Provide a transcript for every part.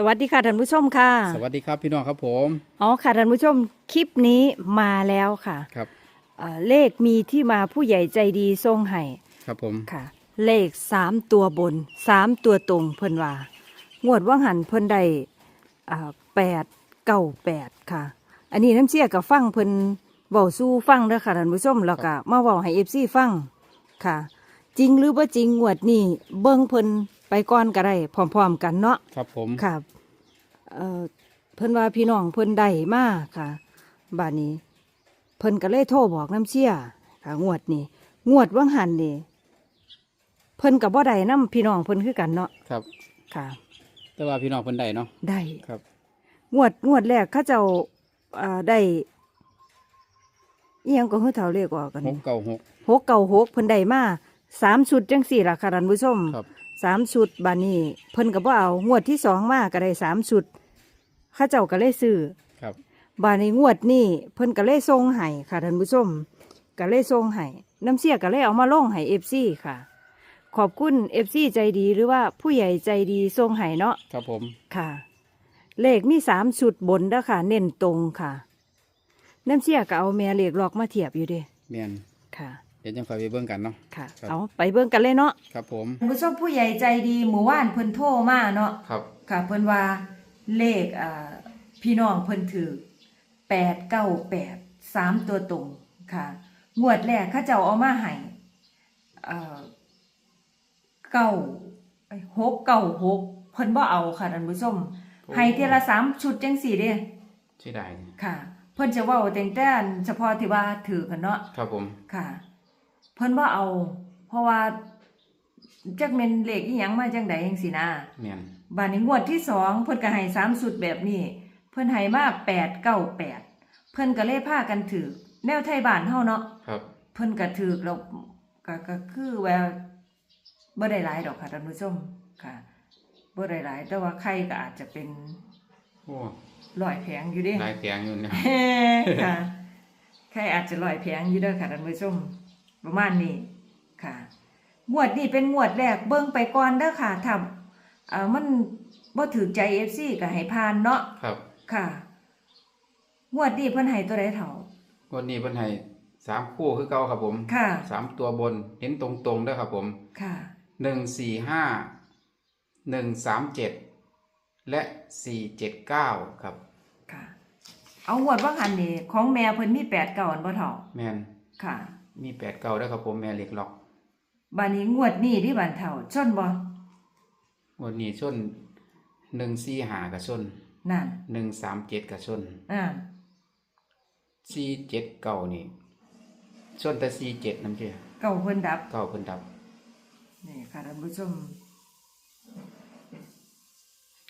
สวัสดีค่ะท่านผู้ชมค่ะสวัสดีครับพี่น้องครับผมอ๋อค่ะท่านผู้ชมคลิปนี้มาแล้วค่ะครับเอ่อเลขมีที่มาผู้ใหญ่ใจดีทรงให้ครับผมค่ะ เลขสามตัวบนสามตัวตรงเพิ่นว่างวดว่างหันเพิ่นได้แปดเก้าแปดค่ะ อันนี้น้ำเชี่ยกับฟังเพิ่นเว้าสู้ฟังเด้อค่ะท่านผู้ชมแล้วก็มาเว้าให้เอฟซีฟังค่ะ จริงหรือว่าจริงงวดนี้เบิ่งเพิ่น ไปก่อนก็ได้พร้อมๆกันเนาะครับผมค่ะเอ่อเพิ่นว่าพี่น้องเพิ่นได้มาค่ะบ้านนี้ เพิ่นก็เลยโทรบอกน้ำเชี่ยค่ะงวดนี้งวดว่างหันนี่เพิ่นกับบ่ได้น้ำพี่น้องเพิ่นคือกันเนาะครับ ค่ะ แต่ว่าพี่น้องเพิ่นได้เนาะได้ครับงวดงวดแรกเขาเจ้าเอ่อได้อีหยังก็คือเท่าเรียกว่ากันหกเก้าหกหกเก่าหกเพิ่นได้มาสามชุดจังสี่ล่ะค่ะท่านผู้ชมครับ สามชุดบานนี้เพิ่นก็บ่เอางวดที่สองมาก็ได้สามชุดเข้าเจ้าก็เลยซื้อครับบานนี้งวดนี้เพิ่นก็เลยส่งให้ค่ะท่านผู้ชมก็เลยส่งให้น้ำเสียก็เลยเอามาลงให้เอฟซีค่ะ ขอบคุณเอฟซีใจดีหรือว่าผู้ใหญ่ใจดีส่งให้เนาะครับผมค่ะ เลขมีสามชุดบนเด้อค่ะ เน้นตรงค่ะ น้ำเสียก็เอาแม่เลขหลอกมาเทียบอยู่เด้เมียนค่ะ เดี๋ยวจังคอยไปเบิ่งกันเนาะ ค่ะ ครับ เอาไปเบิ่งกันเลยเนาะ ครับผมผู้ชมผู้ใหญ่ใจดีหมู่ว่านเพิ่นโทรมาเนาะครับ ค่ะเพิ่นว่าเลขอ่าพี่น้องเพิ่นถือแปดเก้าแปดสามตัวตรงค่ะ งวดแรกเข้าเจ้าเอามาให้เอ่อเก้าเอ้ยหกเก้าหกเพิ่นบ่เอาค่ะท่านผู้ชมให้เทยละสามชุดจังสี่เด้ใช่ได้ค่ะ เพิ่นจะเว้าแต่งแต่อันเฉพาะที่ว่าถือกันเนาะ ครับผม ค่ะ เพิ่นบ่เอา เพราะว่าจักแม่นเลขอีหยังมาจังใดจังซี่นะเมียนบานนี้งวดที่สองเพิ่นก็ให้สามสุดแบบนี้ เพิ่นให้มาแปดเก้าแปดเพิ่นก็เลยพากันถือแนวไทยบ้านเฮาเนาะครับเพิ่นก็ถือแล้วก็ก็คือว่าบ่ได้หลายดอกค่ะท่านผู้ชมค่ะบ่ได้หลาย แต่ว่าใครก็อาจจะเป็นโอ้ร้อยแผงอยู่เด้นายแตงอยู่เนี่ย ค่ะใครอาจจะร้อยแผงอยู่เด้อค่ะท่านผู้ชม ประมาณนี้ค่ะ งวดนี้เป็นงวดแรกเบิ่งไปก่อนเด้อค่ะถ้าเอ่อมันบ่ถือใจ FC ก็ให้ผ่านเนาะครับค่ะ งวดนี้เพิ่นให้ตัวใดเท่าวันนี้เพิ่นให้สามคู่คือเก่าครับผมค่ะ สามตัวบนเห็นตรงๆเด้อครับผมค่ะ หนึ่งสี่ห้าหนึ่งสามเจ็ดและสี่เจ็ดเก้าครับ ค่ะ เอางวดว่าหันนี่ของแม่เพิ่นมี8เก่าอันบ่เท่า แมนค่ะ มีแปดเก้าเด้อครับผมแม่เหล็กล็อกบัดนี้งวดนี้ที่บ้านเท่าชนบ่วันนี้ส้นหนึ่งสี่หากับส้นนั่นหนึ่งสามเจ็ดกับส้นอ่าสี่เจ็ดเก้านี่ส้นแต่สี่เจ็ดน้ำเชื่อเก่าเพิ่นดับเก้าเพิ่นดับนี่ค่ะท่านผู้ชม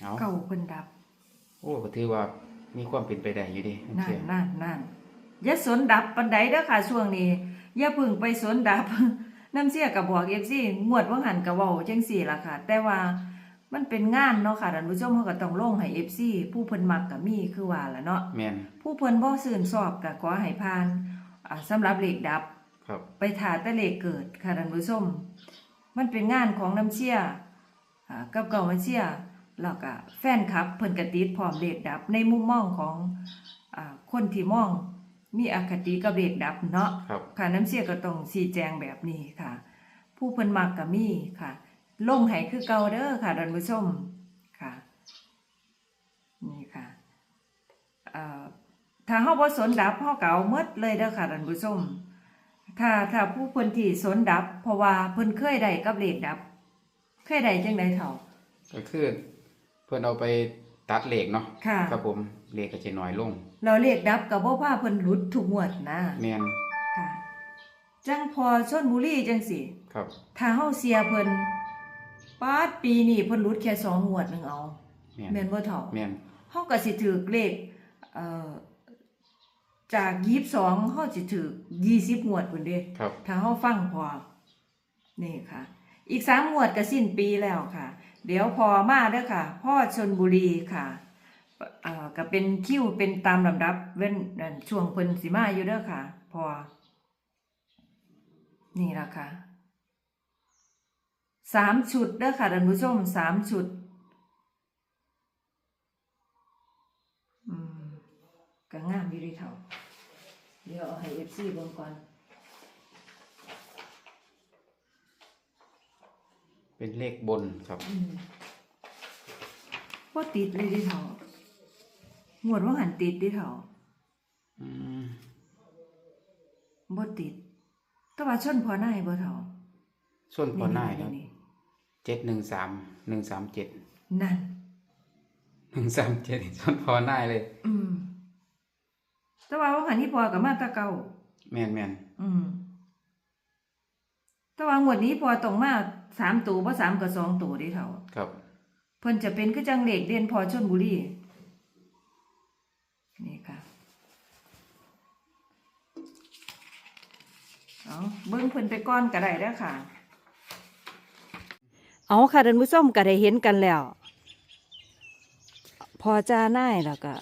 เอาเก่าเพิ่นดับ โอ้ก็ถือว่ามีความเป็นไปได้อยู่ดิน้ำนั่นเชื่อนั่นนั่นอย่าสนดับปันใดเด้อค่ะช่วงนี้ อย่าเพึ่งไปสนดับน้ำเสียกับบอกเอฟซีงวดว่าหันกับเว้าจังสี่ล่ะค่ะ แต่ว่ามันเป็นงานเนาะค่ะท่านผู้ชมเขาก็ต้องลงให้เอฟซีผู้เพิ่นมักก็มีคือว่าล่ะเนาะแมนผู้เพิ่นบ่ซื่นชอบก็ขอให้ผ่านอ่าสำหรับเลขดับ ครับไปถ่าแต่เลขเกิดค่ะท่านผู้ชม มันเป็นงานของน้ำเชี่ยอ่ากับเก่ามาเชี่ยแล้วก็แฟนคลับเพิ่นกติดพร้อมเลขดับในมุมมองของอ่าคนที่มอง มีอคติกับเลขดับเนาะครับ ค่ะน้ำเชี่ยก็ต้องชี้แจงแบบนี้ค่ะ ผู้เพิ่นมักก็มีค่ะ ลงให้คือเก่าเด้อค่ะท่านผู้ชมค่ะ นี่ค่ะเอ่อถ้าเฮาบ่สนดับเฮาก็เอาหมดเลยเด้อค่ะท่านผู้ชมถ้าถ้าผู้เพิ่นที่สนดับ เพราะว่าเพิ่นเคยได้กับเลขดับ เคยได้จังไดเท่าก็คือเพื่อนเอาไปตัดเหล็กเนาะค่ะ ครับผมเหล็กก็จะน้อยลง เราเลขดับก็บ่พาเพิ่นหลุดทุกงวดนะแมนค่ะ จังพอชนบุรีจังสิครับ ถ้าเฮาเสียเพิ่นปาดปีนี้เพิ่นหลุดแค่สองงวดหนึงเอาแมนแม่นบ่เท่าแมนเฮาก็สิถือเลขเอ่อจาก22เฮาสิถือ20งวดพุ่นเด้ ครับ ถ้าเฮาฟังพอ นี่ค่ะ อีกสามงวดก็สิ้นปีแล้วค่ะ เดี๋ยวพอมาเด้อค่ะ พ่อชนบุรีค่ะเอ่าก็เป็นคิวเป็นตามลำดับ เว้นช่วงเพิ่นสีมาอยู่เด้อค่ะ พอ นี่ละค่ะสามชุดเด้อค่ะท่านผู้ชมสามชุดก็งามอยู่ดีเท่าเดี๋ยวเอาให้เอฟซีบงก่อน เป็นเลขบนครับว่าติดเลยดีเท่า หมวดว่าหันติดเดิเท่าอืมบ่ติด แต่ว่าชนพอหน้าบ่เท่าส่วนพอหน้าครับนี่เจ็ดหนึ่งสามหนึ่งสามเจ็ดนั่นหนึ่งสามเจ็ดส่วนพอหน้าเลย อืมแต่ว่าว่าหันที่พอกับมาแตะเก่าแมนแมนอืมแต่ว่างวดนี้พอตรงมาสามตัวบ่สามกับสองตัวเดิเท่าครับเพิ่นจะเป็นคือจังเลขเด่นพอชนบุรีนี่ค่ะ เอาเบิ่งเพิ่นไปก่อนก็ได้เด้อค่ะ เอาค่ะท่านผู้ชมก็ได้เห็นกันแล้ว พอจาน่ายแล้วก็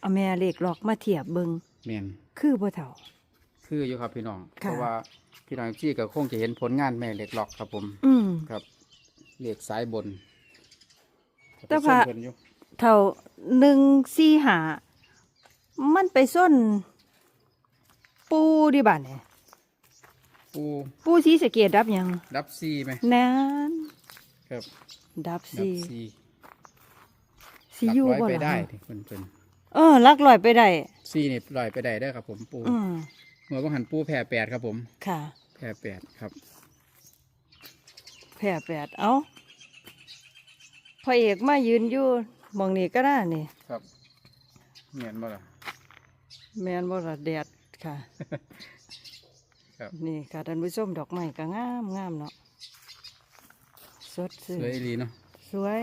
เอาแม่เลขหลอกมาเทียบเบิ่งแมนคือบ่เท่า คืออยู่ครับพี่น้องเพค่ะราะว่าพี่น้องพี่ก็คงจะเห็นผลงานแม่เหล็กหลอกครับผมอืม ครับเหล็กสายบนแต่ว่า เพิ่นอยู่เท่าหนึ่งสี่หามันไปส้น ปูดิบัดเนี่ย ปูปูสีสะเกตดับหยังดับซีไหมนั้นครับดับดัสีบซีสีอยู่หลักร้บ่อยไปล่ะได้ที่เพิ่นเพิ่นเออลักลอยไปได้ซีนี่ลอยไปได้ได้อครับผมปูอืมเมื่อว่าหันปูแผ่แปดครับผมค่ะ แผ่แปดครับ แผ่แปดเอาพระเอกมายืนอยู่หมองนี้ก็ได้นี่ ครับเห็นบ่ล่ะแมนบ่ละแดดค่ะ ครับนี่ค่ะท่านผู้ชมดอกไม้ก็งามงามเนาะสดสชื่นวยอีหลีเนาะสวย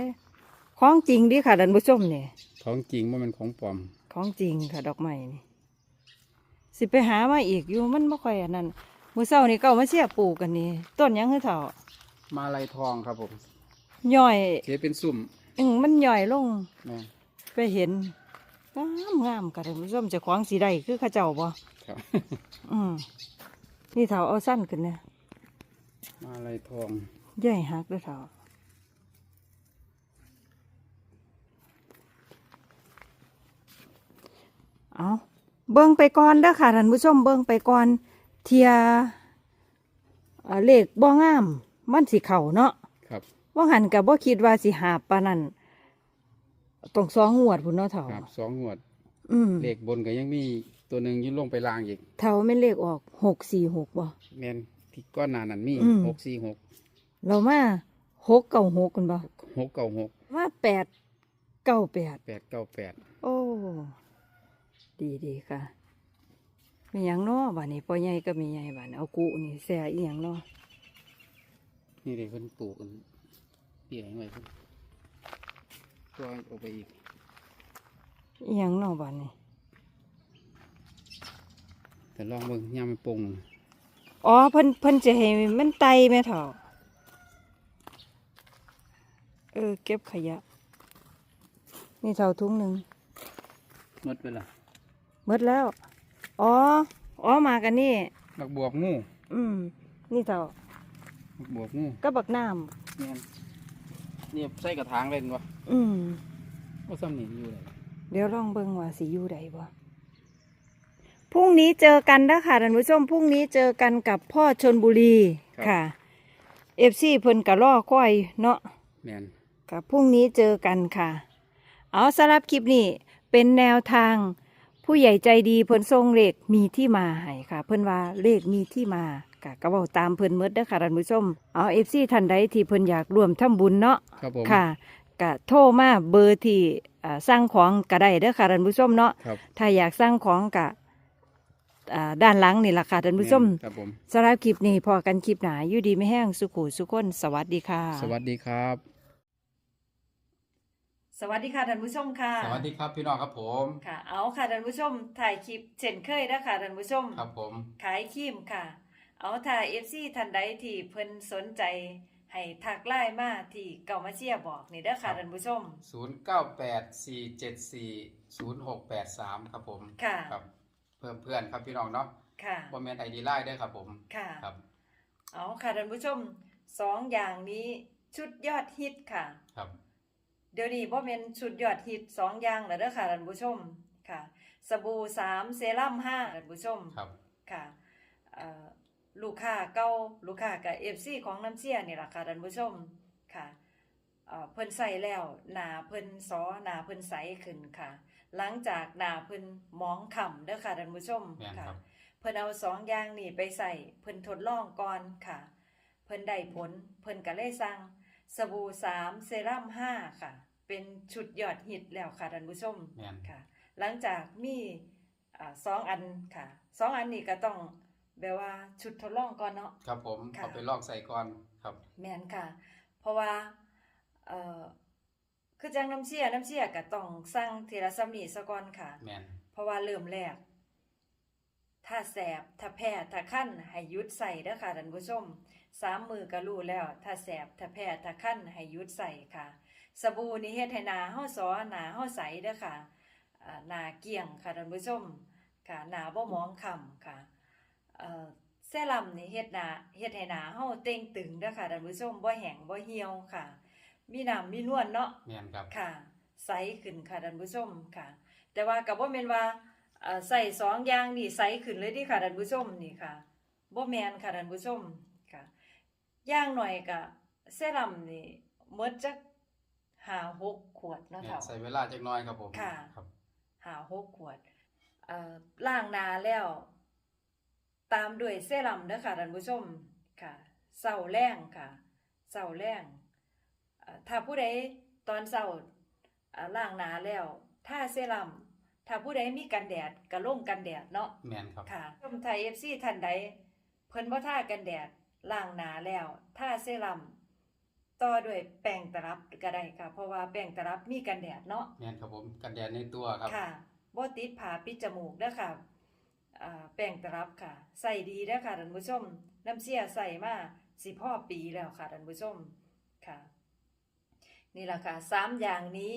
ของจริงดิค่ะท่านผู้ชมนี่ของจริงว่ามันของปลอมของจริงค่ะดอกไม้นี่สิไปหามาอีกอยู่มันไม่ค่อยอันนั้นมื้อเช้านี่ก็เอามาเสียบปลูกกันนี่ต้นหยังคือเฒ่ามาลายทองครับผมย่อยเทเป็นซุ่มอืมมันย่อยลงแม่ไปเห็นงามงามค่ะท่านผู้ชมเจะของสีใดคือเข้าเจ้าบ่ครับ อืม นี่เฒ่าเอาสั้นขึ้นเนี่ยมาลายทองย่อยหักเด้วยเฒ่าเอาเบิ่งไปก่อนเด้อค่ะท่านผู้ชมเบิ่งไปก่อนเทียเอ่อเลขบ่งาม มันสิเข้าเนาะครับว่าหันกับบ่คิดว่าสิหาปานนั้นต้องสองงวดพุ่นเนาะเฒ่าครับสองงวด อืมเลขบนก็ยังมี ตัวหนึ่งยื่นลงไปล่างอีกเฒ่าแม่นเลขออกหกสี่หกบ่ แมนที่ก้อนหนานั้นมีอืม หกสี่หกเรามาหกเก้าหกกันบ่หกเก้าหกมาแปดเก้าแปดแปดเก้าแปดโอ้ ดีดีค่ะมีหยังเนาะบ้านนี้พ่อใหญ่ก็มีใหญ่บ้านเอากุนี่แซ่อีหยังเนาะนี่เลยเพิ่นปลูกกันเปี่ยงไว้เพิ่นตัวออกไปอีกอีหยังเนาะบ้านนี้ แต่ลองเบิ่งย่ามมันปรุงอ๋อเพิ่นเพิ่นจะให้มันไตแม่เฒ่าเออเก็บขยะ นี่เท่าถุงหนึ่งหมดไปละหมดแล้ว อ๋อ อ๋อมากันนี่บักบวบงูอืมนี่เท่าบักบวบงูก็บักน้แม่นนี่ใส่กระถางเลยเนาะำอืมว่าซ้ำนี่อยู่เลยเดี๋ยวลองเบิ่งว่าสิอยู่ใดบ่ พรุ่งนี้เจอกันนะค่ะท่านผู้ชมพรุ่งนี้เจอกันกับพ่อชนบุรีค่ะเอฟซีเพิ่นกะล่อค่อยเนาะ แมน กับพรุ่งนี้เจอกันค่ะ เอาสำหรับคลิปนี้เป็นแนวทาง ผู้ใหญ่ใจดีเพิ่นทรงเลขมีที่มาให้ค่ะ เพิ่นว่าเลขมีที่มากะก็เว้าตามเพิ่นเมดเด้อค่ะท่านผู้ชมเอาเอฟซีท่านใดที่เพิ่นอยากร่วมทำบุญเนาะครับผม ค่ะกะโทรมาเบอร์ที่อ่าสร้างของก็ได้เด้อค่ะท่านผู้ชมเนาะครับ ถ้าอยากสร้างของกะ อ่าด้านหลังนี่ล่ะค่ะท่านผู้ชมแครับผม สำหรับคลิปนี้พอกันคลิปหนาอยู่ดีไม่แห้งสุขุสุขคนสวัสดีค่ะ สวัสดีครับ สวัสดีค่ะท่านผู้ชมค่ะ สวัสดีครับพี่น้องครับผม ค่ะ เอาค่ะท่านผู้ชมถ่ายคลิปเช่นเคยนะค่ะท่านผู้ชม ครับผมขขายครีมค่ะ เอาถ้าเอฟซีท่านใดที่เพิ่นสนใจ ให้ทักไลน์มาที่เก่ามาเชียร์บอกนี่เด้อค่ะท่านผู้ชมศูนย์เก้าแปดสี่เจ็ดสี่ศูนย์หกแปดสามครับผม ค่ะ ครับเพิ่มเพื่อนครับพี่น้องเนาะค่ะคอมเมนต์ไอดีไลน์ด้วยครับผมค่ะครับเอาค่ะท่านผู้ชมสองอย่างนี้ชุดยอดฮิตค่ะ ครับ เดี๋ยวนี้บ่เป็นชุดยอดฮิตสองอย่างแล้วเด้อค่ะท่านผู้ชมค่ะ สบู่สามเซรั่มห้าท่านผู้ชมครับค่ะเอ่อลูกค้าเก่าลูกค้ากับเอฟซีของน้ำเชี่ยนี่แหละค่ะท่านผู้ชมค่ะ เอ่อเพิ่นใส่แล้วหนาเพิ่นซอหนาเพิ่นใสขึ้นค่ะ หลังจากหนาเพิ่นหมองค่ำเด้อค่ะท่านผู้ชมแม่นค่ะครับเพิ่นเอาสองอย่างนี่ไปใส่เพิ่นทดลองก่อนค่ะ เพิ่นได้ผลเพิ่นก็เลยสั่งสบู่สามเซรั่มห้าค่ะ เป็นชุดยอดฮิตแล้วค่ะท่านผู้ชมแม่นค่ะ หลังจากมีอ่าสองอันค่ะสองอันนี้ก็ต้องแบบว่าชุดทดลองก่อนเนาะครับผมค่ะเอาไปลอกใส่ก่อนครับ แม่นค่ะ เพราะว่า เอ่อคือจังน้ำเชี่ยน้ำเชี่ยก็ต้องสั่งทีละสำนีซะก่อนค่ะ แม่นเพราะว่าเริ่มแรก ถ้าแสบ ถ้าแพ้ ถ้าขั้นให้หยุดใส่เด้อค่ะท่านผู้ชมสามมือก็รู้แล้ว ถ้าแสบ ถ้าแพ้ ถ้าขั้นให้หยุดใส่ค่ะ สบู่นี่เฮ็ดให้หนาเฮาสอหนาเฮาใสเด้อค่ะอ่าหนาเกลี่ยงค่ะท่านผู้ชม ค่ะหนาบ่หมองคล้ำค่ะเอ่อเซรั่มนี่เฮ็ดหนาเฮ็ดให้หนาเฮาเต่งตึงเด้อค่ะท่านผู้ชมบ่แห้งบ่เหี่ยวค่ะ มีน้ำมีนวลเนาะแม่นครับค่ะ ใสขึ้นค่ะท่านผู้ชมค่ะ แต่ว่ากับว่าแม่นว่าเอ่อใส่สองอย่างนี่ใสขึ้นเลยเดิค่ะท่านผู้ชมนี่ค่ะบ่แม่นค่ะท่านผู้ชมค่ะอย่างหน่อยก็เซรั่มนี่หมดจักห้าหกขวดเนาะแม่นเฒ่า ใส่เวลาจักหน้อยครับผมค่ะ ครับห้าหกขวดเอ่อล้างหน้าแล้ว ตามด้วยเซรั่มเด้อค่ะท่านผู้ชมค่ะเศร้าแรงค่ะเศร้าแรงเอ่อ ถ้าผู้ใดตอนเศร้าเอ่อล้างหน้าแล้วถ้าเซรั่มถ้าผู้ใดมีกันแดดก็ลงกันแดดเนาะแม่นครับค่ะชมไทย FC ท่านใดเพิ่นบ่ทากันแดดล้างหน้าแล้วถ้าเซรั่มต่อด้วยแป้งตลับก็ได้ค่ะ เพราะว่าแป้งตลับมีกันแดดเนาะแม่นครับผมกันแดดในตัวครับค่ะบ่ติดผาปิดจมูกเด้อค่ะอ่าแป้งตรับค่ะ ใส่ดีเด้อค่ะท่านผู้ชม น้ำเสียใส่มาสิพ่อปีแล้วค่ะท่านผู้ชมค่ะ นี่แหละค่ะสามอย่างนี้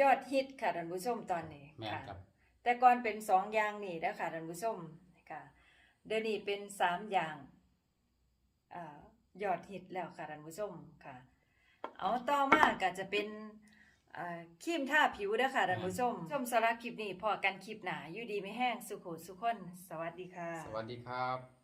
ยอดฮิตค่ะท่านผู้ชมตอนนี้แม่นค่ะ ครับแต่ก่อนเป็นสองอย่างนี่เด้อค่ะท่านผู้ชมค่ะเดี๋ยวนี้เป็นสามอย่างอ่ายอดฮิตแล้วค่ะท่านผู้ชมค่ะ เอาต่อมาก็จะเป็นอ่าครีมทาผิวเด้อค่ะท่านผู้ชมชมสำหรับคลิปนี้พอกันคลิปหนาอยู่ดีไม่แห้งสุขุสุขคน สวัสดีค่ะ สวัสดีครับ